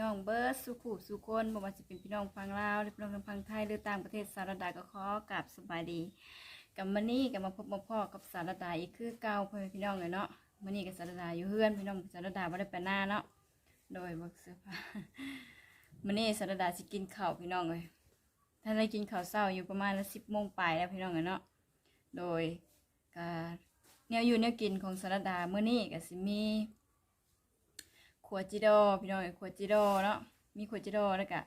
น้องเบิร์ดสุขุสุคนบ่ว่าสิเป็นพี่น้องฟังลาวหรือพี่น้องทางฟังไทยหรือต่างประเทศสารดาก็ขอกราบสบายดีกับมื้อนี้ก็มาพบมาพ่อกับสารดาอีกคือเก่าเพื่อนพี่น้องเลยเนาะมื้อนี้กับสารดาอยู่เฮือนพี่น้องสารดาบ่ได้ไปหน้าเนาะโดยบ่เสื้อผ้ามื้อนี้สารดาสิกินข้าวพี่น้องเลยถ้าได้กินข้าวเช้าอยู่ประมาณละ10:00นปลายแล้วพี่น้องเลยเนาะโดยก็แนวอยู่แนวกินของสารดาเมื้อนี้ก็สิมี ขวดจิโดพี่น้องขวดจิโดเนาะมีขวดจิโดแล้วก็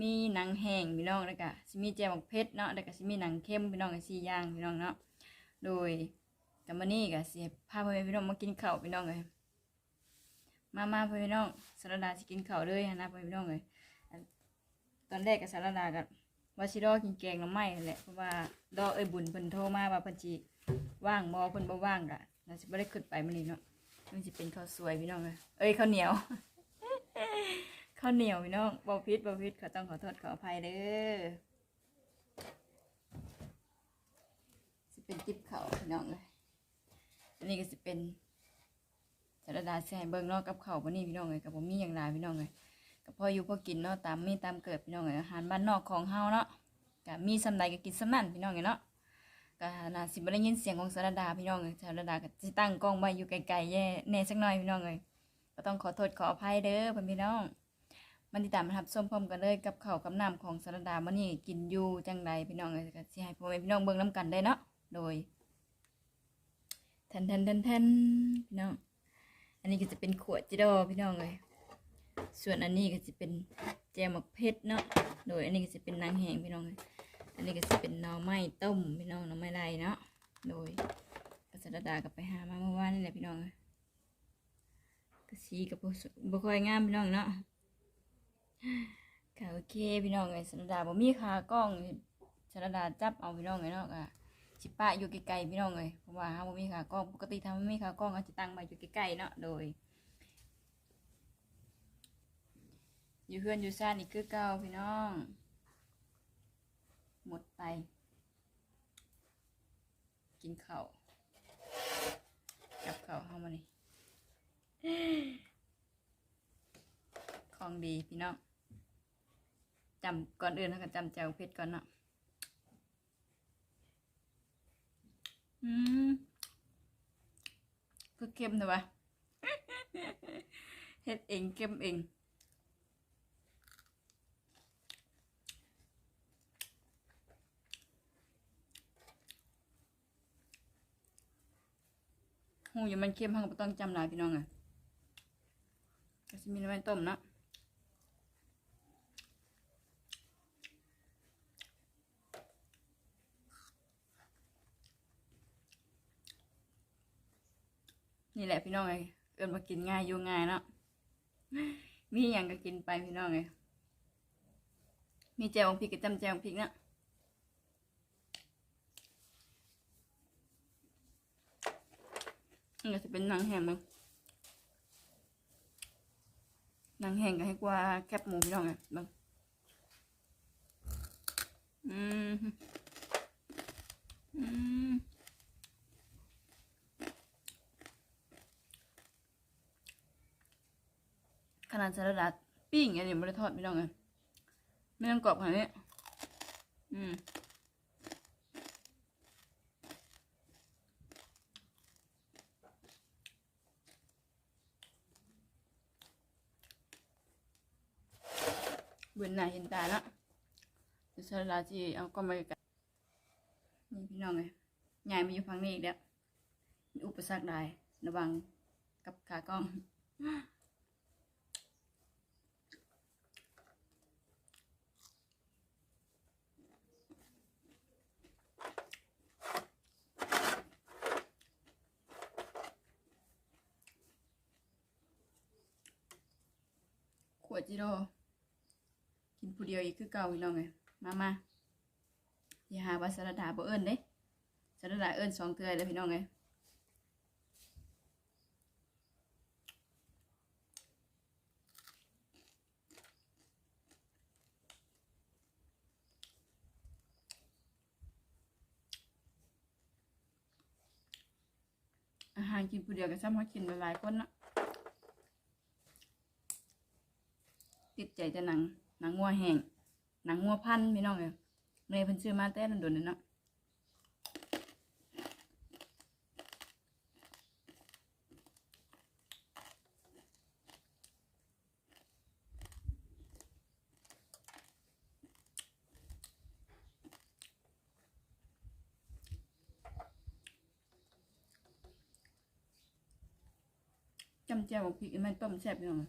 มีหนังแห้งพี่น้องแล้วก็สิมีแจ่วหมกเพชรเนาะแล้วก็สิมีหนังเข้มพี่น้องก็สี่อย่างพี่น้องเนาะโดยกับมื้อนี้ก็สิพาพ่อแม่พี่น้องมากินข้าวพี่น้องเอ้ยมามาพ่อแม่พี่น้องสารดาสิกินข้าวเลยนะพ่อแม่พี่น้องเอ้ยตอนแรกก็สารดาก็ว่าสิรอกินแกงน่อไม้นั่นแหละเพราะว่าดอเอ้ยบุญเพิ่นโทรมาว่าเพิ่นสิว่างบ่เพิ่นบ่ว่างก็น่าสิบ่ได้ขึ้นไปมื้อนี้เนาะ มันจะเป็นข้าวสวยพี่น้องเลยเอ้ยข้าวเหนียว ข้าวเหนียวพี่น้องบอพิษบอพิษขอต้องขอโทษขออภัยเด้อจะเป็นติ๊บเขาวพี่น้องเลยอันนี้ก็จะเป็นสารดาแซ่เบิ้งนอกกับเขาววันนี้พี่น้องเลยกับผมมีอย่างไรพี่น้องเลยกับพ่ออยู่พ่อกินเนาะตามมีตามเกิดพี่น้องเลยอาหารบ้านนอกของเฮาเนาะกับมีสำใดก็กินสำนั่นพี่น้องเลยเนาะ ก็น่าสิบ่ได้ยินเสียงของสารดาพี่น้องเลยสารดาก็สิตั้งกล้องไว้อยู่ไกลๆแย่แน่สักหน่อยพี่น้องเลยก็ต้องขอโทษขออภัยเด้อพ่อพี่น้อง มันติดตามมารับชมพร้อมกันเลยกับข้าวกับน้ำของสารดามื้อนี้กินอยู่จังใดพี่น้องเลยก็สิให้พ่อแม่พี่น้องเบิ่งนํกันได้เนาะโดยแทนแทนแทนแทนพี่น้อง อันนี้ก็จะเป็นขวดจิโดพี่น้องเลยส่วนอันนี้ก็จะเป็นแจมหมกเพชรเนาะโดยอันนี้ก็จะเป็นนางแหงพี่น้องเลย อันนี้ก็จะเป็นหน่อไม้ต้มพี่น้องหน่อไม้ไรเนาะ โดยกษตรดากับไปหามาเมื่อวานนี่แหละพี่น้องกระชีกับบุคอยงามพี่น้องเนาะค่ะโอเคพี่น้องเลยสรดาบ่มีขากล้องสรดาจับเอาพี่น้องเลยเนาะก็สิปะอยู่ไกลๆพี่น้องเลยเพราะว่าเฮาบ่มีขากล้องปกติถ้าไม่มีขากล้องก็จะตั้งไว้อยู่ใกลๆเนาะโดย อยู่เพื่อนอยู่ซ่านนี่คือเก่าพี่น้อง หมดไป กินข้าวกับข้าวเข้ามานี่ของดีพี่น้องจำก่อนอื่นนะก็จำแจวเพชรก่อนเนาะอืมคือเค็มเลยวะเฮ็ดเองเค็มเอง หูอยู่มันเค็มพังก็ต้องจำลายพี่น้องอะก็จะมีน้ำมันต้มเนาะนี่แหละพี่น้องไงเอินมากินง่ายอยู่ง่ายเนาะมีอย่างก็กินไปพี่น้องไงมีแจวพริกกับจำแจวพริกเนาะ นี่ก็จะเป็นหนังแห้งมั้งหนังแห้งก็ให้กว่าแคบหมูพี่น้องไงบ้างอืมอืมขนาดสลัดปิ้งอันนี้ไม่ได้ทอดพี่น้องไงไม่ต้องกรอบขนาดนี้อืม บื่อหน้าเห็นตาเนาะเดี๋ยวลาจีเอาก็มากันนี่พี่น้องเลยยายมาอยู่ฝั่งนี้อีกแล้วอุปสรรคใดระวังกับขากล้องขวดจิโร่ ผู้เดียวอีกคือเก่าพี่น้องไงมามาอย่าหาว่าสารดาบ่เอิ้นเด้สารดาเอิ้นสองเทื่อเลยพี่น้องไงอาหารกินผู้เดียวก็ซ้ำเขากินหลายๆคนเนาะติดใจจะหนัง หนังงัวแห้งหนังงัวพันธุ์พี่น้องเอ้ยเนยเพิ่นซื้อมาแต่โดนๆนี่เนาะจำแจ่วพริกมันต้มแซ่บพี่น้อง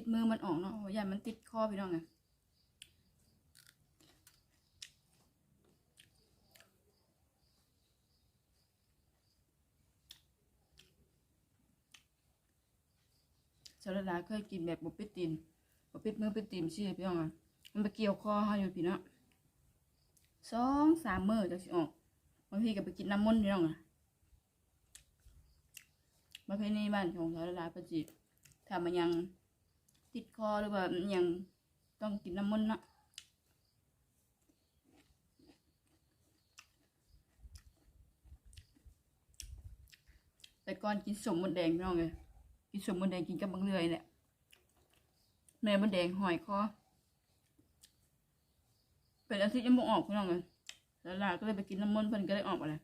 เอ้ยปิดมือมันออกเนาะเพราะอย่มันติดคอพี่น้องไงสารดาเคยกินแบบบปิตีนบปิดมือปิดตีนชื่อพี่น้องอะมันไปเกี่ยวคอเขาอยู่พี่เนาะสองสามมือจะสิออกบางทีก็ไปกินน้ำมันพี่น้องอะประเพณีบ้านของสารดาประจิตถ้ามันยัง ติดคอหรือว่ามันยังต้องกินน้ำมันนะแต่ก่อนกินสมมดแดงพี่น้องเลยกินสมมดแดงกินกับบังเรือยเนี่ยเนยมดแดงหอยคอเป็นอาทิตย์ยังบ่ออกพี่น้องเลยแล้วลาก็เลยไปกินน้ำมันเพิ่นก็เลยออกมาเลย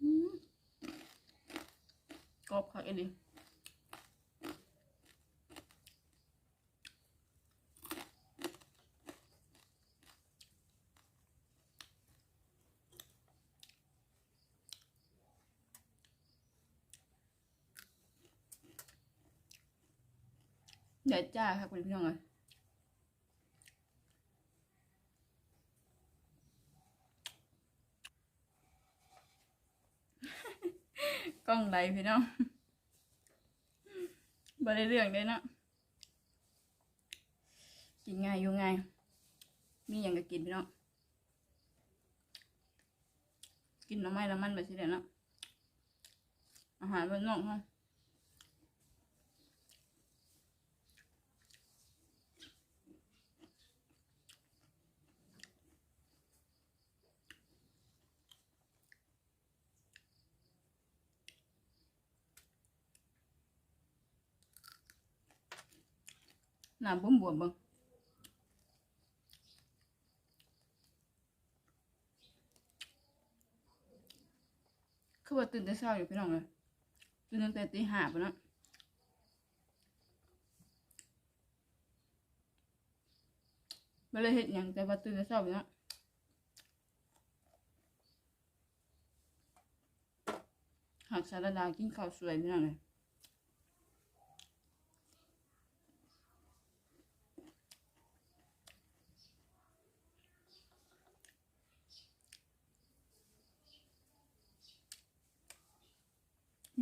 อืม กร อบคักเอ็ดิเดี๋ยวจ้าครับคุณพี่น้องเอ้ยกล้องไหลพี่น้อง บ่ได้เรื่องเลยเนาะกินง่ายอยู่ง่ายมีอย่างก็กินพี่น้องกินหน้ำไม้ละมันไปสิเดี๋ยวเนาะอาหารบ้านนอกเนาะ น้ำบวมบวมบิ่งคือว่าตื่นแต่เช้าอยู่พี่น้องเลยตื่นตั้งแต่ตีห้าไปะเนาะไม่ได้เห็ดหยังแต่ว่าตื่นแต่เช้าอยู่เนาะหากสารดากินข้าวสวยพี่น้องเลย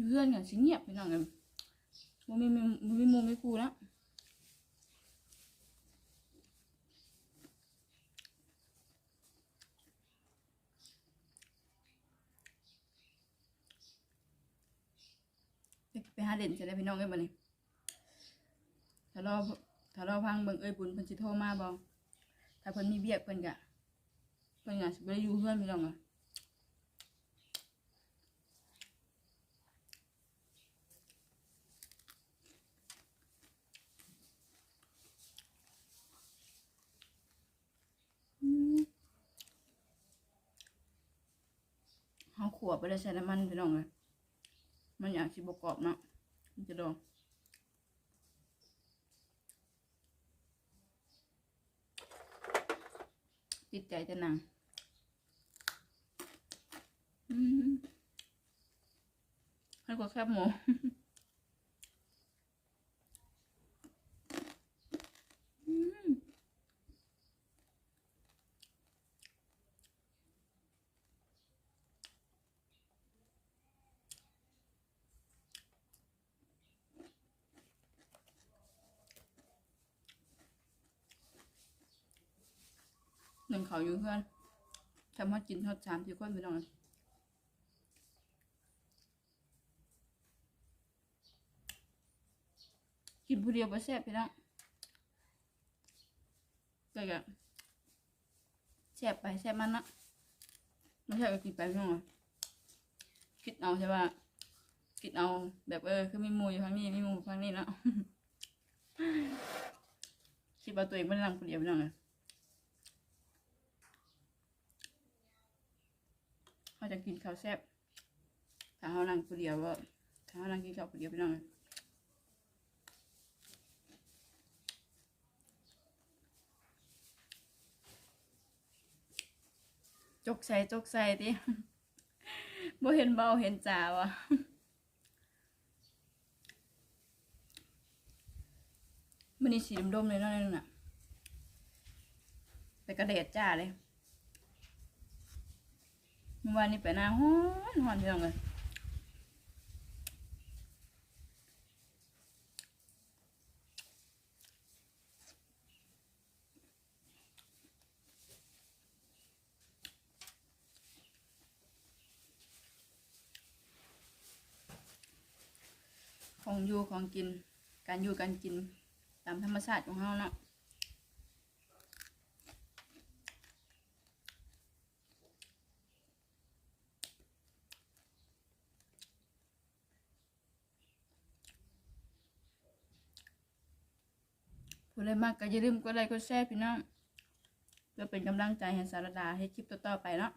เพื่อนกันสิเงียบไปหน่อยกันบ่มีบ่มีหมูไม่กูแล้วไปหาเด่นจะได้พี่น้องกันบ่นี่ถ้าเราถ้าเราพังเบิ่งเอ้ยบุญเพิ่นสิโทรมาบ่ถ้าเพิ่นมีเบียกเพิ่นก็เพิ่นก็สิบ่ได้อยู่เพื่อนพี่น้องอะ เขวบไปได้ใช้น้ำมันพี่น้องเลยมันอยากชิบกรอบเนาะมันจะดองติดใจจะหนังให้กว่าแคบหมู หนึ่งเขาอยู่เพื่อนทำฮอดกินทอดชามที่ก้อนไปนอนกินผู้เดียวไปแซ่บไปนะก็จะแซ่บไปแซ่บมันนะไม่ใช่ก็กินไปไม่หมดงคิดเอาใช่ป่ะคิดเอาแบบเออคือมีมูอยู่ข้างนี้มีมูข้างนี้นะคิดว่าตัวเองไม่ได้ทำคนเดียวพี่น้องเลย เขาจะกินข้าวแซ่บถ้าเขานั่งคนเดียวก็ถ้าเขานั่งกินข้าวคนเดียวพี่น้องจกใส่จกใส่ติบ่เห็นเบาเห็นจ่าวะมันนี่สีดมๆเลยเนาะนั่นน่ะไปกระเดดจ้าเลย มื่อวานนี้ไปนาฮ้อนฮ้อนพี่น้องเลยของอยู่ของกิน การอยู่การกินตามธรรมชาติของเฮาเนาะ ผู้ใดมากก็อย่าลืมกดไลค์กดแชร์พี่น้องเพื่อเป็นกำลังใจให้สารดาให้คลิปต่อๆไปเนาะ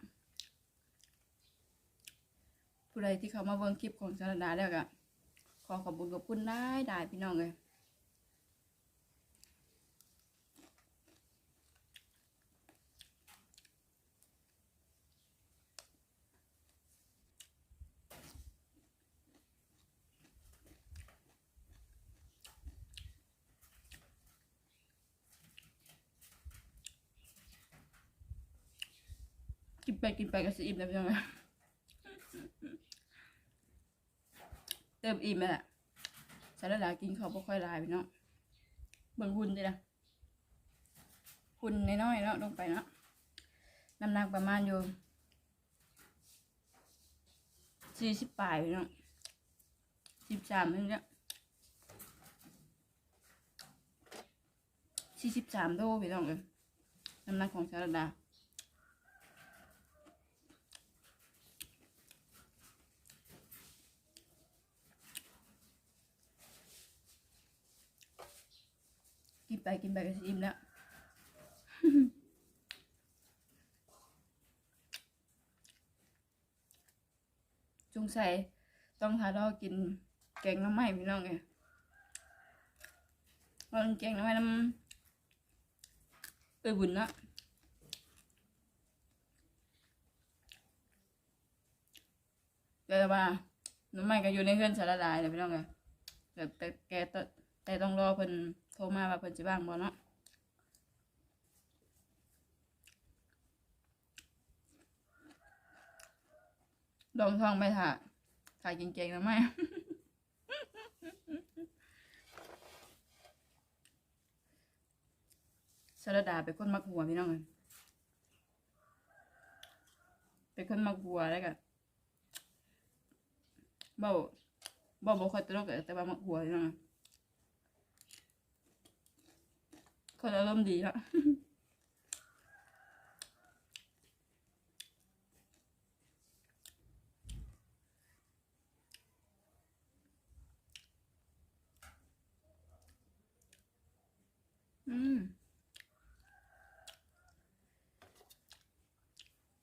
ผู้ใดที่เขามาเบิ่งคลิปของสารดาแล้วก็ขอขอบคุณขอบคุณได้ได้พี่น้องเลย กินไปกินไปก็สิอิ่มแล้วพี่น้องเติมอิ่มแล้วและสารดากินเขาบ่ค่อยลายพี่น้องเบิ่งหุ่นดิละหุ่นน้อยๆเนาะลงไปเนาะน้ำหนักประมาณอยู่สี่สิบปลายพี่น้องสิบสามนี่เนี่ยสี่สิบสามโลพี่น้องเลยน้ำหนักของสารดา กินไปกินไปก็สิอิ่มแล้วจงใส่ต้องทาดอกินแกงน้ำไม้พี่น้องไงมันแกงน้ำไม้น้ำเอ้ยบุญเนาะแต่ว่าน้ำไม้ก็อยู่ในเครื่องสารลายเลยพี่น้องไงแต่แต่แกตแต่ต้องรอเพิ่น ทรมาว่าเพิ่นสิบ้างบ่เนาะดองท่องไปถ่าถ่ายเก่งๆนะไม่สรดาเป็นคนมักหัวพี่น้องเลยเป็นคนมักหัวแล้วกันเบาเบาบ่ค่อยตลกแต่ว่ามักหัวพี่น้องอะ คนอารมณ์ดีละ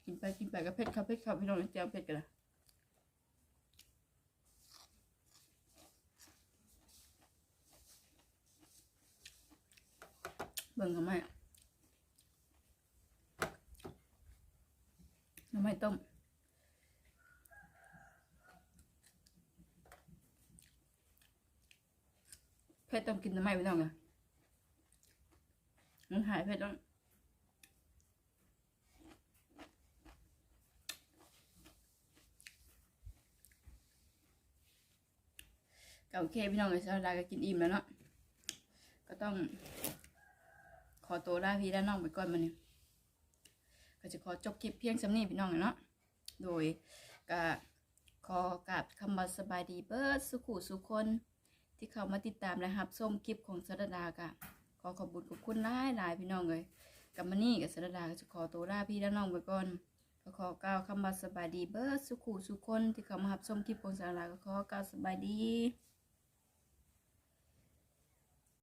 กินไปกินไปก็เผ็ดครับเผ็ดครับพี่น้องเจียวเผ็ดกันละ เบิ่งทำไมอะทำไมต้มเผ็ดต้องกินทำไมพี่น้องอะมันหายไปแล้วก็โอเคพี่น้องเลยสาดาก็กินอิ่มแล้วเนาะก็ต้อง ขอตัวลาพี่และน้องไปก่อนมาเนี่ยก็จะขอจบคลิปเพียงสำนีพี่น้องเนาะโดยก็ขอกราบคำว่าสบายดีเบิร์ดสุขุสุคน ที่เขามาติดตามและรับชมคลิปของสรดากะขอขอบคุญขอบคุณหลายหลายพี่น้องเลยกับมานี่กับสรดาก็จะขอตัวลาพี่และน้องไปก่อนก็ขอกล่าวคำว่าสบายดีเบิร์ดสุขุสุขคน ที่เขามารับชมคลิปของสรดาก็ขอกล่าวสบายดี